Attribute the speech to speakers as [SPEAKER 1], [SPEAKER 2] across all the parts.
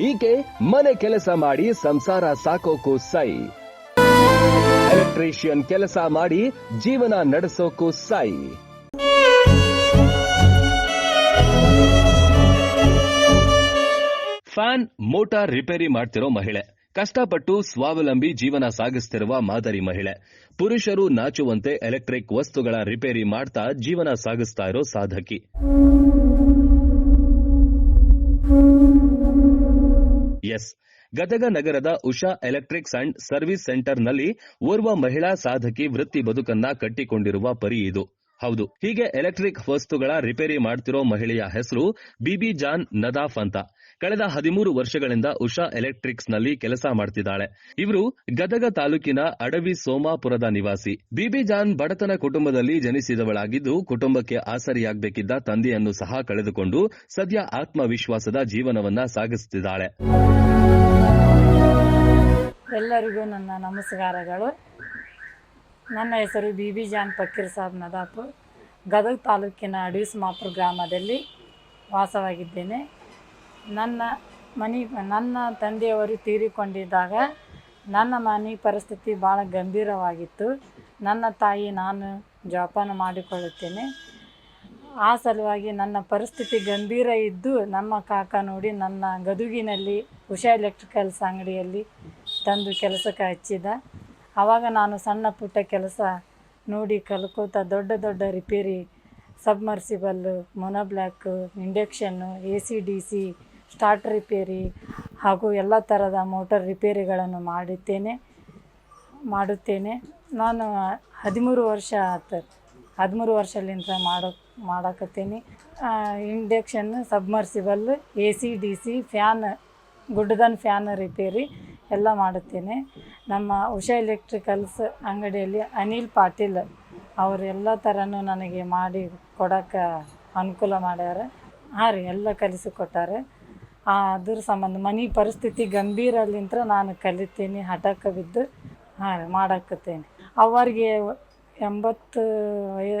[SPEAKER 1] ಈಕೆ ಮನೆ ಕೆಲಸ ಮಾಡಿ ಸಂಸಾರ ಸಾಕೋಕು ಸೈ. ಎಲೆಕ್ಟ್ರಿಷಿಯನ್ ಕೆಲಸ ಮಾಡಿ ಜೀವನ ನಡೆಸೋಕು ಸೈ. ಫ್ಯಾನ್, ಮೋಟಾರ್ ರಿಪೇರಿ ಮಾಡ್ತಿರೋ ಮಹಿಳೆ. ಕಷ್ಟಪಟ್ಟು ಸ್ವಾವಲಂಬಿ ಜೀವನ ಸಾಗಿಸ್ತಿರುವ ಮಾದರಿ ಮಹಿಳೆ. ಪುರುಷರು ನಾಚುವಂತೆ ಎಲೆಕ್ಟ್ರಿಕ್ ವಸ್ತುಗಳ ರಿಪೇರಿ ಮಾಡ್ತಾ ಜೀವನ ಸಾಗಿಸ್ತಾ ಇರೋ ಸಾಧಕಿ. ಎಸ್. ಗದಗ ನಗರದ ಉಷಾ ಎಲೆಕ್ಟ್ರಿಕ್ಸ್ ಅಂಡ್ ಸರ್ವಿಸ್ ಸೆಂಟರ್ನಲ್ಲಿ ಓರ್ವ ಮಹಿಳಾ ಸಾಧಕಿ ವೃತ್ತಿ ಬದುಕನ್ನ ಕಟ್ಟಿಕೊಂಡಿರುವ ಪರಿ ಇದು. ಹೌದು. ಹೀಗೆ ಎಲೆಕ್ಟ್ರಿಕ್ ವಸ್ತುಗಳ ರಿಪೇರಿ ಮಾಡ್ತಿರೋ ಮಹಿಳೆಯ ಹೆಸರು ಬಿಬಿ ಜಾನ್ ನದಾಫ್ ಅಂತ. ಕಳೆದ ಹದಿಮೂರು ವರ್ಷಗಳಿಂದ ಉಷಾ ಎಲೆಕ್ಟ್ರಿಕ್ಸ್ನಲ್ಲಿ ಕೆಲಸ ಮಾಡ್ತಿದ್ದಾಳೆ. ಇವರು ಗದಗ ತಾಲೂಕಿನ ಅಡವಿ ಸೋಮಾಪುರದ ನಿವಾಸಿ. ಬಿಬಿ ಜಾನ್ ಬಡತನ ಕುಟುಂಬದಲ್ಲಿ ಜನಿಸಿದವಳಾಗಿದ್ದು ಕುಟುಂಬಕ್ಕೆ ಆಸರಿಯಾಗಬೇಕಿದ್ದ ತಂದೆಯನ್ನು ಸಹ ಕಳೆದುಕೊಂಡು ಸದ್ಯ ಆತ್ಮವಿಶ್ವಾಸದ ಜೀವನವನ್ನ ಸಾಗಿಸುತ್ತಿದ್ದಾಳೆ
[SPEAKER 2] ಎಲ್ಲರಿಗೂ ನನ್ನ ನಮಸ್ಕಾರಗಳು. ನನ್ನ ಹೆಸರು ಬಿ ಬಿ ಜಾನ್ ಫಕೀರ್ ಸಾಬ್ ನದಾಪುರ್ ಗದಗ ತಾಲೂಕಿನ ಅಡವಿಸಮಾಪುರ ಗ್ರಾಮದಲ್ಲಿ ವಾಸವಾಗಿದ್ದೇನೆ. ನನ್ನ ಮನೆ, ನನ್ನ ತಂದೆಯವರು ತೀರಿಕೊಂಡಿದ್ದಾಗ ನನ್ನ ಮನೆ ಪರಿಸ್ಥಿತಿ ಭಾಳ ಗಂಭೀರವಾಗಿತ್ತು. ನನ್ನ ತಾಯಿ ನಾನು ಜೋಪಾನ ಮಾಡಿಕೊಳ್ಳುತ್ತೇನೆ. ಆ ಸಲುವಾಗಿ ನನ್ನ ಪರಿಸ್ಥಿತಿ ಗಂಭೀರ ಇದ್ದು ನಮ್ಮ ಕಾಕ ನೋಡಿ ನನ್ನ ಗದುಗಿನಲ್ಲಿ ಉಷಾ ಎಲೆಕ್ಟ್ರಿಕಲ್ಸ್ ಅಂಗಡಿಯಲ್ಲಿ ತಂದು ಕೆಲಸಕ್ಕೆ ಹಚ್ಚಿದ. ಆವಾಗ ನಾನು ಸಣ್ಣ ಪುಟ್ಟ ಕೆಲಸ ನೋಡಿ ಕಲ್ಕೋತ ದೊಡ್ಡ ದೊಡ್ಡ repair submersible monoblock induction A C D C, start repair ಹಾಗೂ ಎಲ್ಲ ಥರದ ಮೋಟರ್ ರಿಪೇರಿಗಳನ್ನು ಮಾಡುತ್ತೇನೆ ಮಾಡುತ್ತೇನೆ. ನಾನು ಹದಿಮೂರು ವರ್ಷ ಆತು, ಹದಿಮೂರು ವರ್ಷಲಿಂದ ಮಾಡೋ, ಮಾಡಕತ್ತೀನಿ. Induction, submersible, A C D C, fan, ಗುಡ್ಡದನ್ fan repair ಎಲ್ಲ ಮಾಡುತ್ತೇನೆ. ನಮ್ಮ ಉಷಾ ಎಲೆಕ್ಟ್ರಿಕಲ್ಸ್ ಅಂಗಡಿಯಲ್ಲಿ ಅನಿಲ್ ಪಾಟೀಲ್ ಅವರೆಲ್ಲ ಥರನೂ ನನಗೆ ಮಾಡಿ ಕೊಡೋಕ್ಕೆ ಅನುಕೂಲ ಮಾಡ್ಯಾರ. ಹಾಂ ರೀ, ಎಲ್ಲ ಕಲಿಸಿಕೊಟ್ಟಾರೆ ಅದ್ರ ಸಂಬಂಧ ಮನೆ ಪರಿಸ್ಥಿತಿ ಗಂಭೀರಲಿಂತ್ರ ನಾನು ಕಲಿತೀನಿ, ಹಠಕ್ಕೆ ಬಿದ್ದು ಹಾಂ ರೀ ಮಾಡಾಕತ್ತೇನೆ. ಅವರಿಗೆ ಎಂಬತ್ತು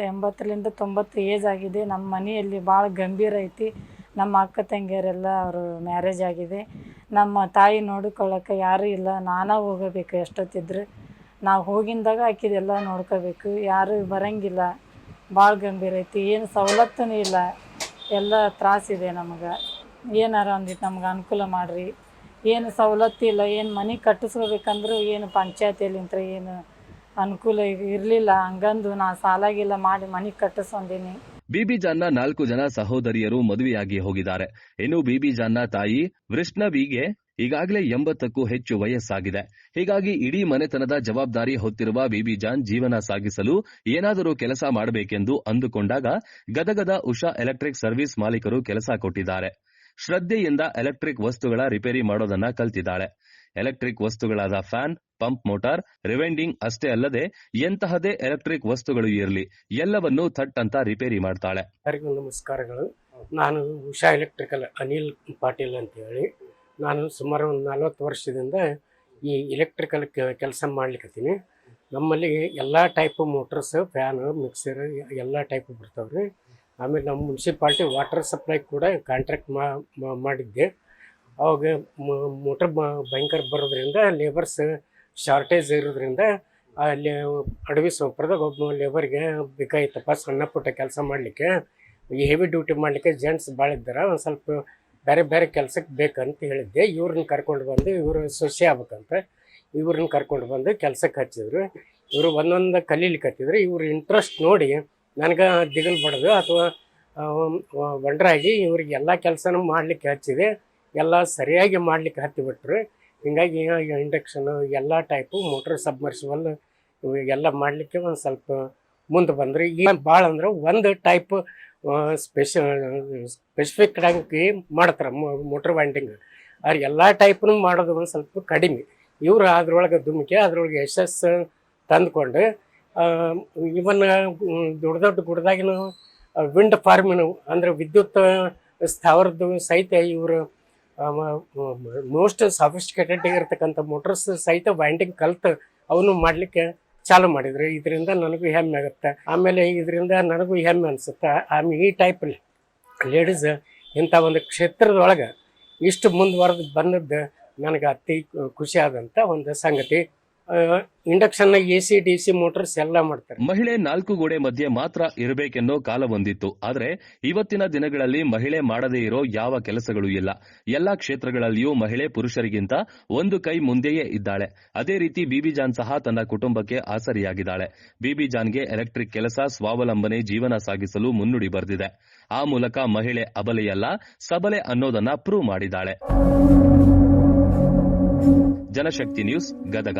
[SPEAKER 2] ಎಂಬತ್ತರಿಂದ ತೊಂಬತ್ತು ಏಜ್ ಆಗಿದೆ. ನಮ್ಮ ಮನೆಯಲ್ಲಿ ಭಾಳ ಗಂಭೀರ ಐತಿ. ನಮ್ಮ ಅಕ್ಕ ತಂಗಿಯರೆಲ್ಲ ಅವರು ಮ್ಯಾರೇಜ್ ಆಗಿದೆ. ನಮ್ಮ ತಾಯಿ ನೋಡಿಕೊಳ್ಳೋಕೆ ಯಾರೂ ಇಲ್ಲ, ನಾನೇ ಹೋಗಬೇಕು ಎಷ್ಟೊತ್ತಿದ್ರು. ನಾವು ಹೋಗಿಂದಾಗ ಆಕಿದೆಲ್ಲ ನೋಡ್ಕೋಬೇಕು, ಯಾರೂ ಬರಂಗಿಲ್ಲ. ಭಾಳ ಗಂಭೀರ ಐತಿ, ಏನು ಸವಲತ್ತೂ ಇಲ್ಲ. ಎಲ್ಲ ತ್ರಾಸಿದೆ ನಮಗೆ. ಏನಾರ ಒಂದಿತ್ತು ನಮ್ಗೆ ಅನುಕೂಲ ಮಾಡಿರಿ. ಏನು ಸವಲತ್ತು ಇಲ್ಲ, ಏನು ಮನೆ ಕಟ್ಟಿಸ್ಕೋಬೇಕಂದ್ರೂ ಏನು ಪಂಚಾಯತಿಯಲ್ಲಿಂತ್ರ ಏನು ಅನುಕೂಲ ಇರಲಿಲ್ಲ. ಹಂಗಂದು ನಾ ಸಾಲಾಗಿಲ್ಲ ಮಾಡಿ ಮನೆ ಕಟ್ಟಿಸ್ಕೊಂಡೀನಿ.
[SPEAKER 1] ಬಿಬಿ ಜಾನ್ನ ನಾಲ್ಕು ಜನ ಸಹೋದರಿಯರು ಮದುವೆಯಾಗಿ ಹೋಗಿದ್ದಾರೆ. ಇನ್ನು ಬಿಬಿಜಾನ್ನ ತಾಯಿ ವೃಷ್ಣವಿಗೆ ಈಗಾಗಲೇ ಎಂಬತ್ತಕ್ಕೂ ಹೆಚ್ಚು ವಯಸ್ಸಾಗಿದೆ. ಹೀಗಾಗಿ ಇಡೀ ಮನೆತನದ ಜವಾಬ್ದಾರಿ ಹೊತ್ತಿರುವ ಬಿಬಿಜಾನ್ ಜೀವನ ಸಾಗಿಸಲು ಏನಾದರೂ ಕೆಲಸ ಮಾಡಬೇಕೆಂದು ಅಂದುಕೊಂಡಾಗ ಗದಗದ ಉಷಾ ಎಲೆಕ್ಟ್ರಿಕ್ ಸರ್ವಿಸ್ ಮಾಲೀಕರು ಕೆಲಸ ಕೊಟ್ಟಿದ್ದಾರೆ. ಶ್ರದ್ಧೆಯಿಂದ ಎಲೆಕ್ಟ್ರಿಕ್ ವಸ್ತುಗಳ ರಿಪೇರಿ ಮಾಡೋದನ್ನ ಕಲ್ತಿದ್ದಾಳೆ ಎಲೆಕ್ಟ್ರಿಕ್ ವಸ್ತುಗಳಾದ ಫ್ಯಾನ್ ಪಂಪ್ ಮೋಟಾರ್, ರಿವೆಂಡಿಂಗ್ ಅಷ್ಟೇ ಅಲ್ಲದೆ ಎಂತಹದೇ ಎಲೆಕ್ಟ್ರಿಕ್ ವಸ್ತುಗಳು ಇರಲಿ, ಎಲ್ಲವನ್ನು ಥಟ್ ಅಂತ ರಿಪೇರಿ ಮಾಡ್ತಾಳೆ.
[SPEAKER 3] ನಮಸ್ಕಾರಗಳು. ನಾನು ಉಷಾ ಎಲೆಕ್ಟ್ರಿಕಲ್ ಅನಿಲ್ ಪಾಟೀಲ್ ಅಂತ ಹೇಳಿ ನಾನು ಸುಮಾರು ಒಂದು ನಲ್ವತ್ತು ವರ್ಷದಿಂದ ಈ ಎಲೆಕ್ಟ್ರಿಕಲ್ ಕೆಲಸ ಮಾಡ್ಲಿಕ್ಕತ್ತೀನಿ ನಮ್ಮಲ್ಲಿ ಎಲ್ಲ ಟೈಪ್ ಮೋಟರ್ಸ್ ಫ್ಯಾನು ಮಿಕ್ಸರ್ ಎಲ್ಲ ಟೈಪ್ ಬರ್ತಾವೆ ರೀ ಆಮೇಲೆ ನಮ್ಮ ಮುನ್ಸಿಪಾಲ್ಟಿ ವಾಟರ್ ಸಪ್ಲೈ ಕೂಡ ಕಾಂಟ್ರಾಕ್ಟ್ ಮಾಡಿದ್ದೆ. ಅವಾಗ ಮೋಟರ್ ಭಯಂಕರ ಬರೋದ್ರಿಂದ ಲೇಬರ್ಸ್ ಶಾರ್ಟೇಜ್ ಇರೋದ್ರಿಂದ ಅಲ್ಲಿ ಅಡವಿ ಸೊಪ್ಪರದಾಗ ಒಬ್ಬ ಲೇಬರ್ಗೆ ಬೇಕಾಗಿತ್ತಪ್ಪ, ಸಣ್ಣ ಪುಟ್ಟ ಕೆಲಸ ಮಾಡಲಿಕ್ಕೆ. ಈ ಹೆವಿ ಡ್ಯೂಟಿ ಮಾಡಲಿಕ್ಕೆ ಜೆಂಟ್ಸ್ ಭಾಳ ಇದ್ದಾರೆ, ಒಂದು ಸ್ವಲ್ಪ ಬೇರೆ ಬೇರೆ ಕೆಲಸಕ್ಕೆ ಬೇಕಂತ ಹೇಳಿದ್ದೆ. ಇವ್ರನ್ನ ಕರ್ಕೊಂಡು ಬಂದು, ಇವರು ಸೊಸೆ ಆಗ್ಬೇಕಂತ ಇವ್ರನ್ನ ಕರ್ಕೊಂಡು ಬಂದು ಕೆಲಸಕ್ಕೆ ಹಚ್ಚಿದ್ರು. ಇವರು ಒಂದೊಂದು ಕಲೀಲಿಕ್ಕೆ ಹತ್ತಿದ್ರು ಇವ್ರ ಇಂಟ್ರೆಸ್ಟ್ ನೋಡಿ ನನಗೆ ದಿಗಲ್ ಬಡದು ಅಥವಾ ಒಂಡ್ರಾಗಿ ಇವ್ರಿಗೆ ಎಲ್ಲ ಕೆಲಸನೂ ಮಾಡಲಿಕ್ಕೆ ಹಚ್ಚಿದೆ. ಎಲ್ಲ ಸರಿಯಾಗಿ ಮಾಡಲಿಕ್ಕೆ ಹತ್ತಿಬಿಟ್ರು ಹಿಂಗಾಗಿ ಇಂಡಕ್ಷನು ಎಲ್ಲ ಟೈಪು ಮೋಟ್ರ್ ಸಬ್ಮರ್ಸಿಬಲ್ ಎಲ್ಲ ಮಾಡಲಿಕ್ಕೆ ಒಂದು ಸ್ವಲ್ಪ ಮುಂದೆ ಬಂದರೆ. ಈಗ ಭಾಳ ಅಂದ್ರೆ ಒಂದು ಟೈಪ್ ಸ್ಪೆಷ ಸ್ಪೆಸಿಫಿಕ್ ಆಗಿ ಮಾಡ್ತಾರೆ ಮೋಟ್ರ್ ವೈಂಡಿಂಗ್ ಆದ್ರೆ ಎಲ್ಲ ಟೈಪ್ನು ಮಾಡೋದು ಒಂದು ಸ್ವಲ್ಪ ಕಡಿಮೆ. ಇವರು ಅದ್ರೊಳಗೆ ಧುಮುಕಿ, ಅದ್ರೊಳಗೆ ಯಶಸ್ಸು ತಂದ್ಕೊಂಡು ಇವನ್ ದೊಡ್ಡ ದೊಡ್ಡ ಗುಡ್ದಾಗಿನ ವಿಂಡ್ ಫಾರ್ಮಿನ ಅಂದ್ರೆ ವಿದ್ಯುತ್ ಸ್ಥಾವರದ್ದು ಸಹಿತ ಇವರು ಮೋಸ್ಟ್ ಸಫಿಸ್ಟಿಕೇಟೆಡ್ ಇರತಕ್ಕಂಥ ಮೋಟರ್ಸ್ ಸಹಿತ ಬೈಂಡಿಂಗ್ ಕಲ್ತು ಅವನು ಮಾಡಲಿಕ್ಕೆ ಚಾಲು ಮಾಡಿದ್ರು. ಇದರಿಂದ ನನಗೂ ಹೆಮ್ಮೆ ಆಗುತ್ತೆ. ಆಮೇಲೆ ಇದರಿಂದ ನನಗೂ ಹೆಮ್ಮೆ ಅನಿಸುತ್ತೆ. ಆಮೇಲೆ ಈ ಟೈಪ್ ಲೇಡೀಸ್ ಇಂಥ ಒಂದು ಕ್ಷೇತ್ರದೊಳಗೆ ಇಷ್ಟು ಮುಂದುವರೆದು ಬಂದದ್ದು ನನಗೆ ಅತಿ ಖುಷಿ ಆದಂಥ ಒಂದು ಸಂಗತಿ. Induction A C D C motors ಎಲ್ಲ ಮಾಡ್ತಾರೆ.
[SPEAKER 1] ಮಹಿಳೆ ನಾಲ್ಕು ಗೋಡೆ ಮಧ್ಯೆ ಮಾತ್ರ ಇರಬೇಕೆನ್ನೋ ಕಾಲ ಬಂದಿತ್ತು. ಆದರೆ ಇವತ್ತಿನ ದಿನಗಳಲ್ಲಿ ಮಹಿಳೆ ಮಾಡದೇ ಇರೋ ಯಾವ ಕೆಲಸಗಳು ಇಲ್ಲ. ಎಲ್ಲಾ ಕ್ಷೇತ್ರಗಳಲ್ಲಿಯೂ ಮಹಿಳೆ ಪುರುಷರಿಗಿಂತ ಒಂದು ಕೈ ಮುಂದೆಯೇ ಇದ್ದಾಳೆ. ಅದೇ ರೀತಿ ಬಿಬಿ ಜಾನ್ ಸಹ ತನ್ನ ಕುಟುಂಬಕ್ಕೆ ಆಸರಿಯಾಗಿದ್ದಾಳೆ. ಬಿಬಿ ಜಾನ್ಗೆ ಎಲೆಕ್ಟ್ರಿಕ್ ಕೆಲಸ, ಸ್ವಾವಲಂಬನೆ, ಜೀವನ ಸಾಗಿಸಲು ಮುನ್ನುಡಿ ಬರೆದಿದೆ. ಆ ಮೂಲಕ ಮಹಿಳೆ ಅಬಲೆಯಲ್ಲ, ಸಬಲೆ ಅನ್ನೋದನ್ನ ಪ್ರೂವ್ ಮಾಡಿದ್ದಾಳೆ. ಜನಶಕ್ತಿ ನ್ಯೂಸ್ ಗದಗ.